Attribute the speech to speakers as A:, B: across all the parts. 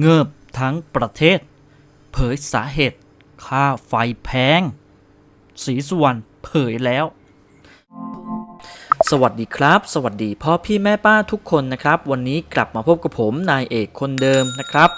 A: เงิบทั้งประเทศ เผยสาเหตุ ค่าไฟแพงสีสุวรรณเผยแล้ว สวัสดีครับ สวัสดีพ่อพี่แม่ป้าทุกคนนะครับ วันนี้กลับมาพบกับผมนายเอกคนเดิมนะครับ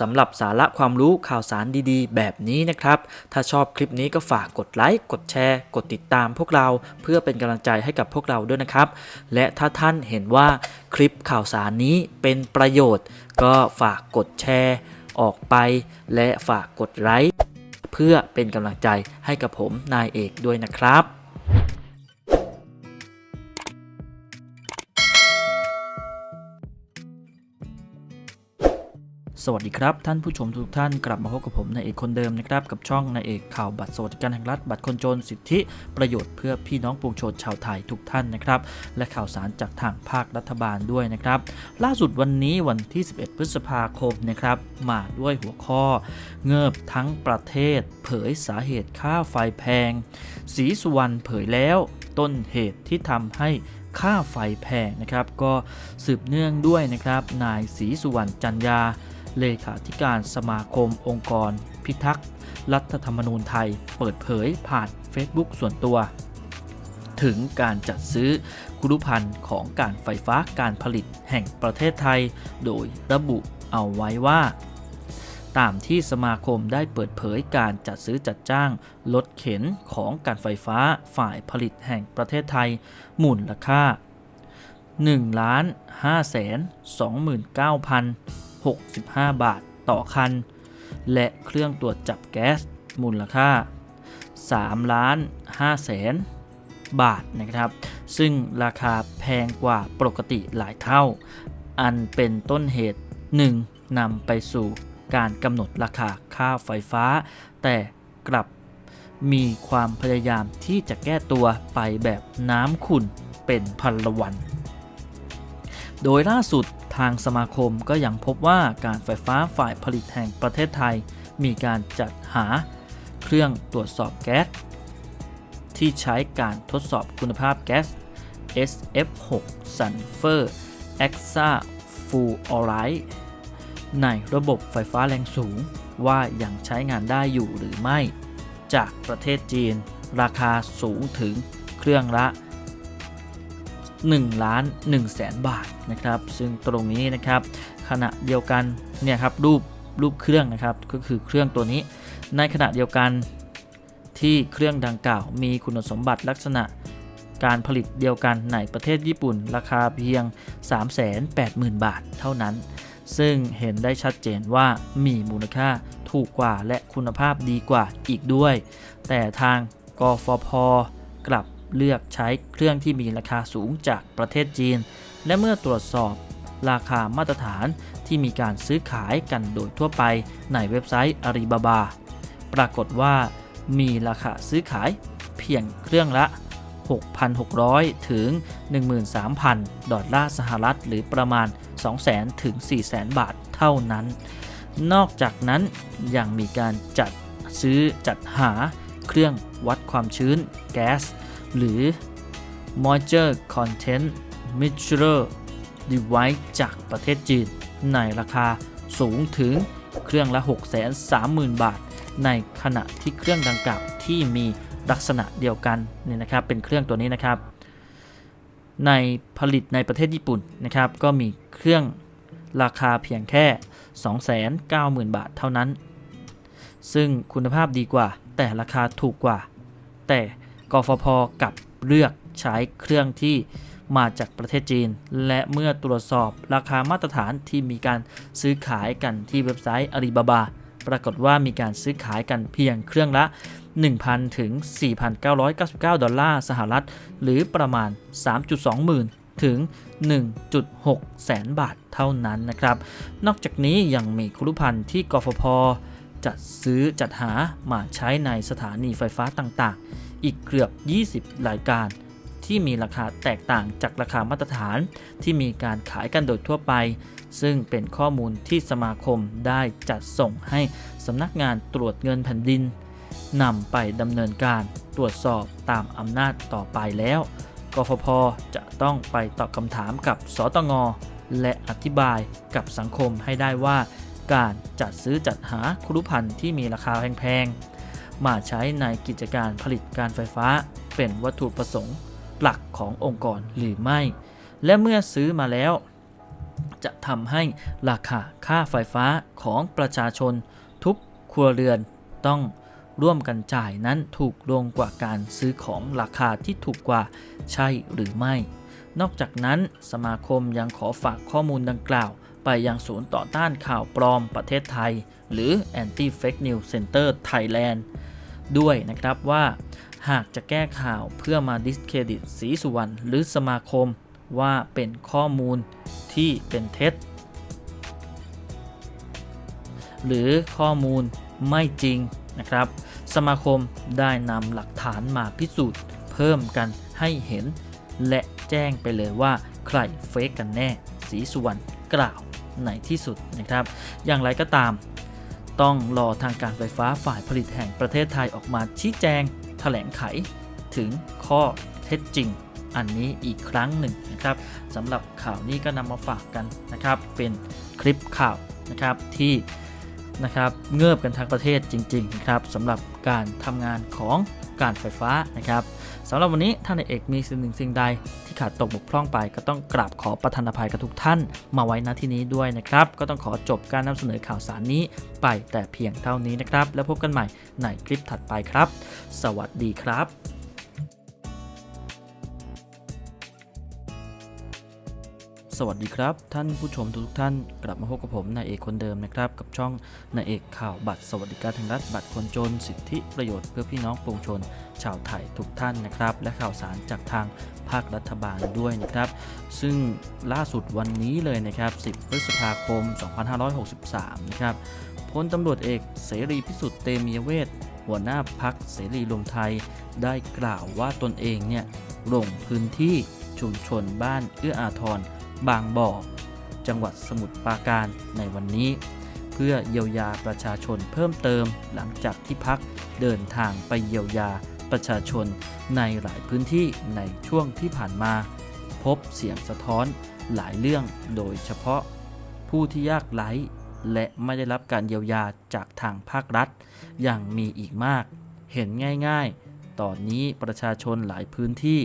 A: สำหรับสาระความรู้ข่าวสารดีๆ แบบนี้นะครับ ถ้าชอบคลิปนี้ก็ฝากกดไลค์กดแชร์ กดติดตามพวกเราเพื่อเป็นกำลังใจให้กับพวกเราด้วยนะครับ และถ้าท่านเห็นว่าคลิปข่าวสารนี้เป็นประโยชน์ ก็ฝากกดแชร์ออกไป และฝากกดไลค์เพื่อเป็นกำลังใจให้กับผมนายเอกด้วยนะครับ สวัสดีครับ ท่านผู้ชมทุกท่านกลับมาพบกับผมนายเอกคนเดิมนะครับ กับช่องนายเอกข่าวบัตรสวัสดิการแห่งรัฐบัตรคนจนสิทธิประโยชน์เพื่อพี่น้องปวงชนชาวไทยทุกท่านนะครับ และข่าวสารจากทางภาครัฐบาลด้วยนะครับ ล่าสุดวันนี้วันที่ 11 พฤษภาคมนะครับ มาด้วยหัวข้อ เงิบทั้งประเทศ เผยสาเหตุค่าไฟแพงสีสุวรรณเผยแล้ว ต้นเหตุที่ทำให้ค่าไฟแพงนะครับ ก็สืบเนื่องด้วยนะครับนายศรีสุวรรณจันยา เลขาธิการสมาคมองค์กร พิทักษ์ รัฐธรรมนูญไทย เปิดเผยผ่าน Facebook ส่วนตัว ถึงการจัดซื้อคุรุพันธ์ของการไฟฟ้าการผลิตแห่งประเทศไทย โดยระบุเอาไว้ว่า ตามที่สมาคมได้เปิดเผยการจัดซื้อจัดจ้างรถเข็นของการไฟฟ้าฝ่ายผลิตแห่งประเทศไทย มูลค่า1ล้าน5แส 65 บาทต่อคัน และเครื่องตรวจจับแก๊สมูลค่า3ล้าน5แสนบาทนะครับ ซึ่งราคาแพงกว่าปกติหลายเท่า อันเป็นต้นเหตุ 1. นำไปสู่การกำหนดราคาค่าไฟฟ้า แต่กลับมีความพยายามที่จะแก้ตัวไปแบบน้ำขุ่นเป็นพันละวัน โดยล่าสุด ทางสมาคมก็ยังพบว่าการไฟฟ้าฝ่ายผลิตแห่งประเทศไทย มีการจัดหาเครื่องตรวจสอบแก๊สที่ใช้การทดสอบคุณภาพแก๊ส SF6 Sulfur Exa Fluoride ในระบบไฟฟ้าแรงสูงว่ายังใช้งานได้อยู่หรือไม่ จากประเทศจีน ราคาสูงถึงเครื่องละ 1ล้าน1แสนบาทนะครับ ซึ่งตรงนี้นะครับขณะเดียวกันเนี่ยครับรูปรูปเครื่องนะครับก็คือเครื่องตัวนี้ ในขณะเดียวกันที่เครื่องดังกล่าว มีคุณสมบัติลักษณะการผลิตเดียวกันในประเทศญี่ปุ่น ราคาเพียง 380,000 บาทเท่านั้น ซึ่งเห็นได้ชัดเจนว่ามีมูลค่าถูกกว่าและคุณภาพดีกว่าอีกด้วย แต่ทางกฟพกลับ เลือกใช้เครื่องที่มีราคาสูงจากประเทศจีน และเมื่อตรวจสอบราคามาตรฐานที่มีการซื้อขายกันโดยทั่วไปในเว็บไซต์อาลีบาบา ปรากฏว่ามีราคาซื้อขายเพียงเครื่องละ 6,600 ถึง 13,000 ดอลลาร์สหรัฐ หรือประมาณ 200,000 ถึง 400,000 บาทเท่านั้น นอกจากนั้นยังมีการจัดซื้อจัดหาเครื่องวัดความชื้น แก๊ส หรือ moisture content measurer device จากประเทศจีน ในราคาสูงถึงเครื่องละ 630,000 บาท ในขณะที่เครื่องดังกล่าวที่มีลักษณะเดียวกันเนี่ยนะครับเป็นเครื่องตัวนี้นะครับ ในผลิตในประเทศญี่ปุ่นนะครับ ก็มีเครื่องราคาเพียงแค่ 290,000 บาทเท่านั้น ซึ่งคุณภาพดีกว่าแต่ราคาถูกกว่า แต่ กฟพกับเลือกใช้เครื่องที่มาจากประเทศจีน และเมื่อตรวจสอบราคามาตรฐานที่มีการซื้อขายกันที่เว็บไซต์อาลีบาบาปรากฏว่ามีการซื้อขายกันเพียงเครื่องละ 1,000 ถึง 4,999 ดอลลาร์สหรัฐ หรือประมาณ 3.2 หมื่นถึง 1.6 แสนบาทเท่านั้นนะครับ นอกจากนี้ยังมีคุรุพันธ์ที่กฟพจัดซื้อจัดหามาใช้ในสถานีไฟฟ้าต่างๆ อีกเกือบ 20 รายการ ที่มีราคาแตกต่างจากราคามาตรฐาน ที่มีการขายกันโดยทั่วไป ซึ่งเป็นข้อมูลที่สมาคมได้จัดส่งให้สำนักงานตรวจเงินแผ่นดินนำไปดำเนินการตรวจสอบตามอำนาจต่อไปแล้ว กฟพจะต้องไปตอบคำถามกับสตงและอธิบายกับสังคมให้ได้ว่า การจัดซื้อจัดหาครุภัณฑ์ที่มีราคาแพงๆ มาใช้ในกิจการผลิตการไฟฟ้า เป็นวัตถุประสงค์หลักขององค์กรหรือไม่ และเมื่อซื้อมาแล้ว จะทำให้ราคาค่าไฟฟ้าของประชาชน ทุกครัวเรือนต้องร่วมกันจ่ายนั้นถูกลงกว่าการซื้อของราคาที่ถูกกว่าใช่หรือไม่ นอกจากนั้นสมาคมยังขอฝากข้อมูลดังกล่าว ไปยังศูนย์ต่อต้านข่าวปลอมประเทศไทย หรือ Anti Fake News Center Thailand ด้วยนะครับว่าหากจะแก้ข่าวเพื่อมาดิสเครดิตสีสุวรรณหรือสมาคมว่าเป็นข้อมูลที่เป็นเท็จ หรือข้อมูลไม่จริงนะครับ สมาคมได้นำหลักฐานมาพิสูจน์เพิ่มกันให้เห็น และแจ้งไปเลยว่าใครเฟกกันแน่ สีสุวรรณกล่าวในที่สุดนะครับ อย่างไรก็ตาม ต้องรอทางการไฟฟ้าฝ่ายผลิตแห่งประเทศไทยออกมาชี้แจงแถลงไข ถึงข้อเท็จจริงอันนี้อีกครั้งหนึ่งนะครับสำหรับข่าวนี้ก็นำมาฝากกันนะครับ เป็นคลิปข่าวนะครับที่ นะครับเงือบกันทั้งประเทศจริงๆครับสำหรับการทำงานของการไฟฟ้านะครับสำหรับวันนี้ท่านเอกมีสิ่งหนึ่งสิ่งใดที่ขาดตกบกพร่องไป ก็ต้องกราบขอประทานอภัยกับทุกท่าน มาไว้ณที่นี้ด้วยนะครับ ก็ต้องขอจบการนำเสนอข่าวสารนี้ไปแต่เพียงเท่านี้นะครับ แล้วพบกันใหม่ในคลิปถัดไปครับ สวัสดีครับ สวัสดีครับ ท่านผู้ชมทุกท่านกลับมาพบกับผมนายเอกคนเดิมนะครับ กับช่องนายเอกข่าวบัตรสวัสดิการทางรัฐบัตรคนจน สิทธิประโยชน์เพื่อพี่น้องปวงชน ชาวไทยทุกท่านนะครับ และข่าวสารจากทางภาครัฐบาลด้วยนะครับ ซึ่งล่าสุดวันนี้เลยนะครับ 10 พฤษภาคม 2563 นะครับพลตำรวจเอกเสรีพิสุทธิ์เตมียเวทหัวหน้าพักเสรีรวมไทย ได้กล่าวว่าตนเองเนี่ยลงพื้นที่ชุมชนบ้านเอื้ออาทร บางบ่อ จังหวัดสมุทรปราการในวันนี้ เพื่อเยียวยาประชาชนเพิ่มเติมหลังจากที่พักเดินทางไปเยียวยาประชาชนในหลายพื้นที่ในช่วงที่ผ่านมา พบเสียงสะท้อนหลายเรื่องโดยเฉพาะ ผู้ที่ยากไร้และไม่ได้รับการเยียวยาจากทางภาครัฐ อย่างมีอีกมาก เห็นง่ายๆ ตอนนี้ประชาชนหลายพื้นที่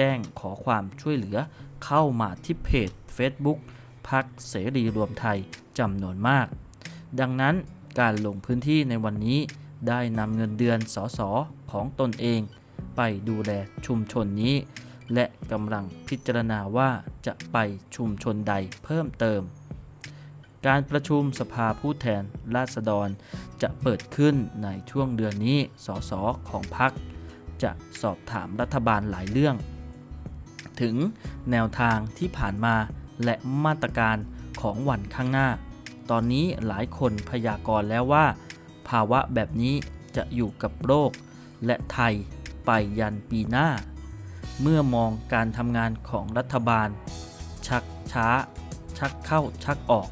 A: แจ้งขอความช่วยเหลือ เข้ามาที่เพจ Facebook พักเสรีรวมไทยจำนวนมาก ดังนั้นการลงพื้นที่ในวันนี้ได้นำเงินเดือนสสของตนเอง ไปดูแลชุมชนนี้ และกำลังพิจารณาว่าจะไปชุมชนใดเพิ่มเติม การประชุมสภาผู้แทนราษฎร จะเปิดขึ้นในช่วงเดือนนี้สสของพรรคจะสอบถามรัฐบาลหลายเรื่อง ถึงแนวทางที่ผ่านมาและมาตรการของวันข้างหน้า ตอนนี้หลายคนพยากรณ์แล้วว่า ภาวะแบบนี้จะอยู่กับโลกและไทยไปยันปีหน้า เมื่อมองการทำงานของรัฐบาล ชักช้า ชักเข้าชักออก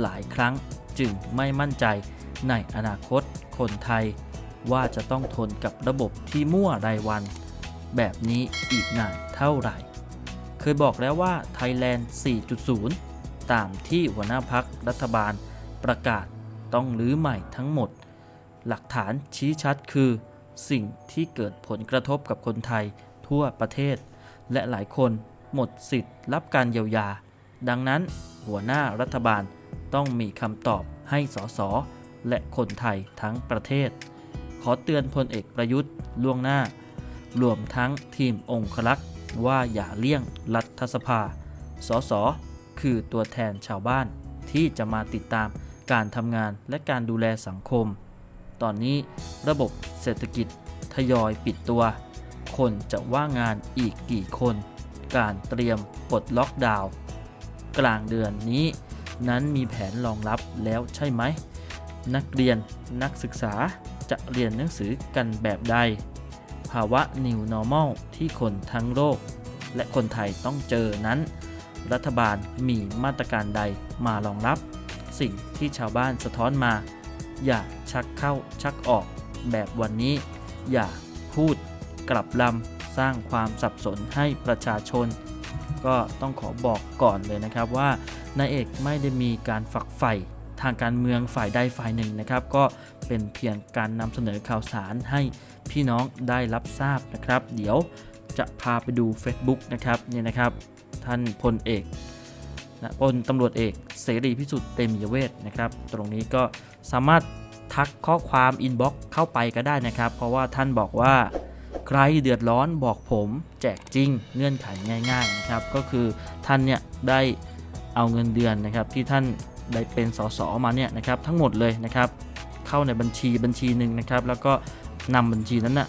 A: หลายครั้งจึงไม่มั่นใจในอนาคตคนไทย ว่าจะต้องทนกับระบบที่มั่วรายวัน แบบนี้อีกนานเท่าไหร่ เคยบอกแล้วว่า Thailand 4.0 ตามที่หัวหน้าพักรัฐบาลประกาศต้องรื้อใหม่ทั้งหมด หลักฐานชี้ชัดคือ สิ่งที่เกิดผลกระทบกับคนไทยทั่วประเทศ และหลายคนหมดสิทธิ์รับการเยียวยา ดังนั้นหัวหน้ารัฐบาลต้องมีคำตอบให้สสและคนไทยทั้งประเทศ ขอเตือนพลเอกประยุทธ์ล่วงหน้ารวมทั้งทีมองคลักษ์ ว่าอย่าเลี่ยงรัฐสภา สส คือตัวแทนชาวบ้านที่จะมาติดตามการทำงานและการดูแลสังคม ตอนนี้ระบบเศรษฐกิจทยอยปิดตัว คนจะว่างงานอีกกี่คน การเตรียมปลดล็อกดาวน์กลางเดือนนี้ นั้นมีแผนรองรับแล้วใช่ไหม นักเรียนนักศึกษาจะเรียนหนังสือกันแบบใด ภาวะ New Normal ที่คนทั้งโลก และคนไทยต้องเจอนั้น รัฐบาลมีมาตรการใดมารองรับ สิ่งที่ชาวบ้านสะท้อนมา อย่าชักเข้าชักออกแบบวันนี้ อย่าพูดกลับลำสร้างความสับสนให้ประชาชน ก็ต้องขอบอกก่อนเลยนะครับว่า นายเอกไม่ได้มีการฝักใฝ่ ทางการเมืองฝ่ายใดฝ่ายหนึ่งนะครับ ก็เป็นเพียงการนำเสนอข่าวสารให้พี่น้องได้รับทราบนะครับ เดี๋ยวจะพาไปดู Facebook นะครับเนี่ยนะครับ ท่านพลเอกนะพลตำรวจเอกเสรีพิสุทธิ์เตมียเวทนะครับ ตรงนี้ก็สามารถทักข้อความอินบ็อกเข้าไปก็ได้นะครับ เพราะว่าท่านบอกว่าใครเดือดร้อนบอกผมแจกจริงเงื่อนไขง่าย ๆนะครับ ก็คือท่านเนี่ยได้เอาเงินเดือนนะครับที่ท่าน ได้เป็นสสมาเนี่ยนะครับทั้งหมดเลยนะครับเข้าในบัญชีบัญชีหนึ่งนะครับ แล้วก็นำบัญชีนั้นนะ่ะ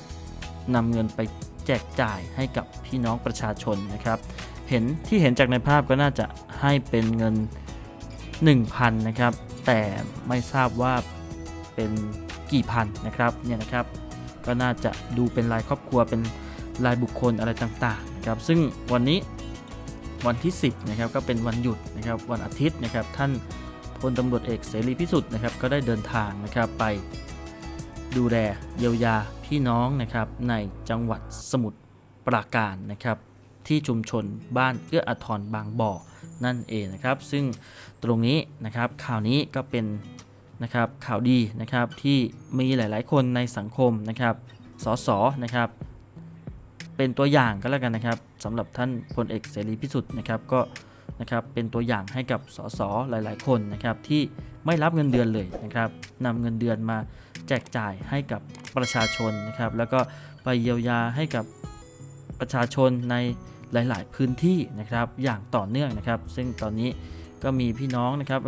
A: นำเงินไปแจกจ่ายให้กับพี่น้องประชาชนนะครับ เห็นที่เห็นจากในภาพก็น่าจะให้เป็นเงิน 1,000นะครับ แต่ไม่ทราบว่าเป็นกี่พันนะครับเนี่ยนะครับ ก็น่าจะดูเป็นรายครอบครัวเป็นรายบุคคลอะไรต่างๆนะครับ ซึ่งวันนี้วันที่ 10นะครับก็เป็นวันหยุดนะครับวันอาทิตย์นะครับท่าน ลตำรวจเอกเสรีพิสุทธิ์นะครับก็ได้เดินทางนะครับไปดูแลเยียวยาพี่น้องนะครับในจังหวัดสมุทรปราการนะครับที่ชุมชนบ้านเอื้ออาทรบางบ่อนั่นเองนะครับ ซึ่งตรงนี้นะครับข่าวนี้ก็เป็นนะครับข่าวดีนะครับที่มีหลาย ๆ คนในสังคมนะครับสสนะครับ เป็นตัวอย่างก็แล้วกันนะครับสำหรับท่านพลเอกเสรีพิสุทธิ์นะครับก็ นะครับเป็นตัวอย่างให้กับสสหลาย ๆ คนนะครับที่ไม่รับเงินเดือนเลยนะครับนำเงินเดือนมาแจกจ่ายให้กับประชาชนนะครับ แล้วก็ไปเยียวยาให้กับประชาชนในหลาย ๆ พื้นที่นะครับอย่างต่อเนื่องนะครับ ซึ่งตอนนี้ก็มีพี่น้องนะครับ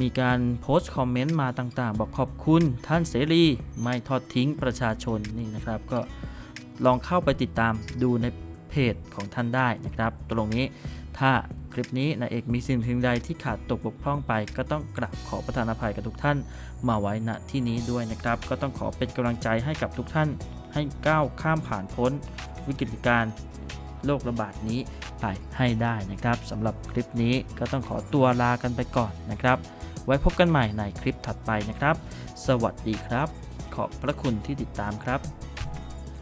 A: มีการโพสต์คอมเมนต์มาต่าง ๆ บอกขอบคุณท่านเสรีไม่ทอดทิ้งประชาชนนี่นะครับ ก็ลองเข้าไปติดตามดูในเพจของท่านได้นะครับ ตรงนี้ถ้า คลิปนี้นายเอกมีสิ่งเพียงใดที่ขาดตกบกพร่องไป ก็ต้องกราบขอประทานอภัยกับทุกท่าน มาไว้ณที่นี้ด้วยนะครับ ก็ต้องขอเป็นกำลังใจให้กับทุกท่าน ให้ก้าวข้ามผ่านพ้น วิกฤตการณ์โรคระบาดนี้ไปให้ได้นะครับสำหรับคลิปนี้ก็ต้องขอตัวลากันไปก่อนนะครับ ไว้พบกันใหม่ในคลิปถัดไปนะครับ สวัสดีครับ ขอบพระคุณที่ติดตามครับ